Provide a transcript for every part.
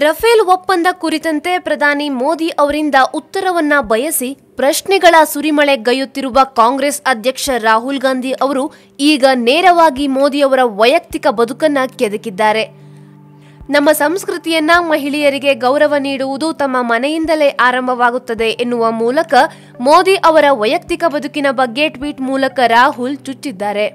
Rafale ಒಪ್ಪಂದ ಕುರಿತಂತೆ ಪ್ರಧಾನಿ ಮೋದಿ ಅವರಿಂದ ಉತ್ತರವನ್ನ ಬಯಸಿ ಪ್ರಶ್ನೆಗಳ ಸುರಿಮಳೆಗೈಯುತ್ತಿರುವ ಕಾಂಗ್ರೆಸ್ ಅಧ್ಯಕ್ಷ ರಾಹುಲ್ ಗಾಂಧಿ ಅವರು ಈಗ ನೇರವಾಗಿ ಮೋದಿ ಅವರ ವೈಯಕ್ತಿಕ ಬದುಕನ್ನ ಕೆದಕಿದ್ದಾರೆ. ನಮ್ಮ ಸಂಸ್ಕೃತಿಯನ್ನ ಮಹಿಳೆಯರಿಗೆ ಗೌರವ ನೀಡುವುದು ತಮ್ಮ ಮನೆಯಿಂದಲೇ ಆರಂಭವಾಗುತ್ತದೆ ಎನ್ನುವ ಮೂಲಕ ಮೋದಿ ಅವರ ವೈಯಕ್ತಿಕ ಬದುಕಿನ ಬಗ್ಗೆ ಟ್ವೀಟ್ ಮೂಲಕ ರಾಹುಲ್ ಚುಚ್ಚಿದ್ದಾರೆ.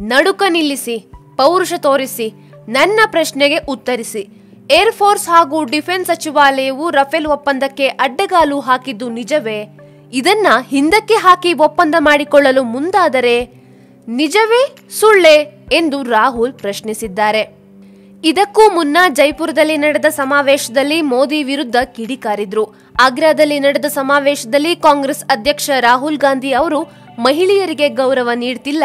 ನಡುಕ ನಿಲ್ಲಿಸಿ, ಪೌರುಷ ತೋರಿಸಿ, ನನ್ನ ಪ್ರಶ್ನೆಗೆ ಉತ್ತರಿಸಿ ಏರ್ ಫೋರ್ಸ್ ಹಾಗೂ ಡಿಫೆನ್ಸ್ ಸಚಿವಾಲಯವು ರಫೇಲ್ ಒಪ್ಪಂದಕ್ಕೆ ಅಡ್ಡಗಾಲು ಹಾಕಿದ್ದು ನಿಜವೇ? ಇದನ್ನ ಹಿಂದಕ್ಕೆ ಹಾಕಿ ಒಪ್ಪಂದ ಮಾಡಿಕೊಳ್ಳಲು ಮುಂದಾದರೆ ನಿಜವೇ ಸುಳ್ಳೆ ಎಂದು ರಾಹುಲ್ ಪ್ರಶ್ನಿಸಿದ್ದಾರೆ. ಇದಕ್ಕೂ ಮುನ್ನ ಜೈಪುರದಲ್ಲಿ ನಡೆದ ಸಮಾವೇಶದಲ್ಲಿ ಮೋದಿ ವಿರುದ್ಧ ಕಿಡಿಕಾರಿದ್ರು ಆಗ್ರಾದಲ್ಲಿ ನಡೆದ ಸಮಾವೇಶದಲ್ಲಿ ಕಾಂಗ್ರೆಸ್ ಅಧ್ಯಕ್ಷ ರಾಹುಲ್ ಗಾಂಧಿ ಅವರು ಮಹಿಳೆಯರಿಗೆ ಗೌರವ ನೀಡ್ತಿಲ್ಲ.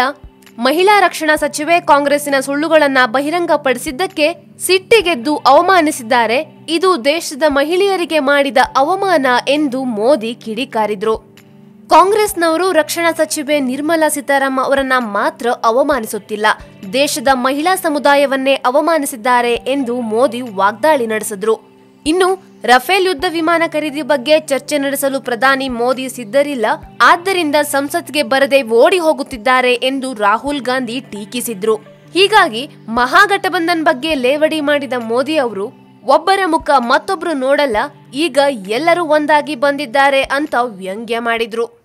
ಮಹಿಳಾ ರಕ್ಷಣಾ ಸಚಿವೆ ಕಾಂಗ್ರೆಸ್ಸಿನ ಸುಳ್ಳುಗಳನ್ನ ಬಹಿರಂಗಪಡಿಸಿದ್ದಕ್ಕೆ ಸಿಟ್ಟಿಗೆದ್ದು ಅವಮಾನಿಸಿದ್ದಾರೆ. ಇದು ದೇಶದ ಮಹಿಳೆಯರಿಗೆ ಮಾಡಿದ ಅವಮಾನ ಎಂದು ಮೋದಿ ಕಿಡಿಕಾರಿದ್ರು. ಕಾಂಗ್ರೆಸ್ನವರು ರಕ್ಷಣಾ ಸಚಿವೆ ನಿರ್ಮಲಾ ಸೀತಾರಾಮನ್ ಅವರನ್ನ ಮಾತ್ರ ಅವಮಾನಿಸುತ್ತಿಲ್ಲ. ದೇಶದ ಮಹಿಳಾ ಸಮುದಾಯವನ್ನೇ ಅವಮಾನಿಸಿದ್ದಾರೆ ಎಂದು ಮೋದಿ ವಾಗ್ದಾಳಿ ನಡೆಸಿದ್ರು. ಇನ್ನು ರಫೇಲ್ ಯುದ್ಧ ವಿಮಾನ ಖರೀದಿ ಬಗ್ಗೆ ಚರ್ಚೆ ನಡೆಸಲು ಪ್ರಧಾನಿ ಮೋದಿ ಸಿದ್ಧರಿಲ್ಲ. ಆದ್ದರಿಂದ ಸಂಸತ್ಗೆ ಬರದೆ ಓಡಿ ಹೋಗುತ್ತಿದ್ದಾರೆ ಎಂದು ರಾಹುಲ್ ಗಾಂಧಿ ಟೀಕಿಸಿದ್ರು. ಹೀಗಾಗಿ ಮಹಾಗಠಬಂಧನ್ ಬಗ್ಗೆ ಲೇವಡಿ ಮಾಡಿದ ಮೋದಿ ಅವರು, ಒಬ್ಬರ ಮುಖ ಮತ್ತೊಬ್ರು ನೋಡಲ್ಲ, ಈಗ ಎಲ್ಲರೂ ಒಂದಾಗಿ ಬಂದಿದ್ದಾರೆ ಅಂತ ವ್ಯಂಗ್ಯ ಮಾಡಿದ್ರು.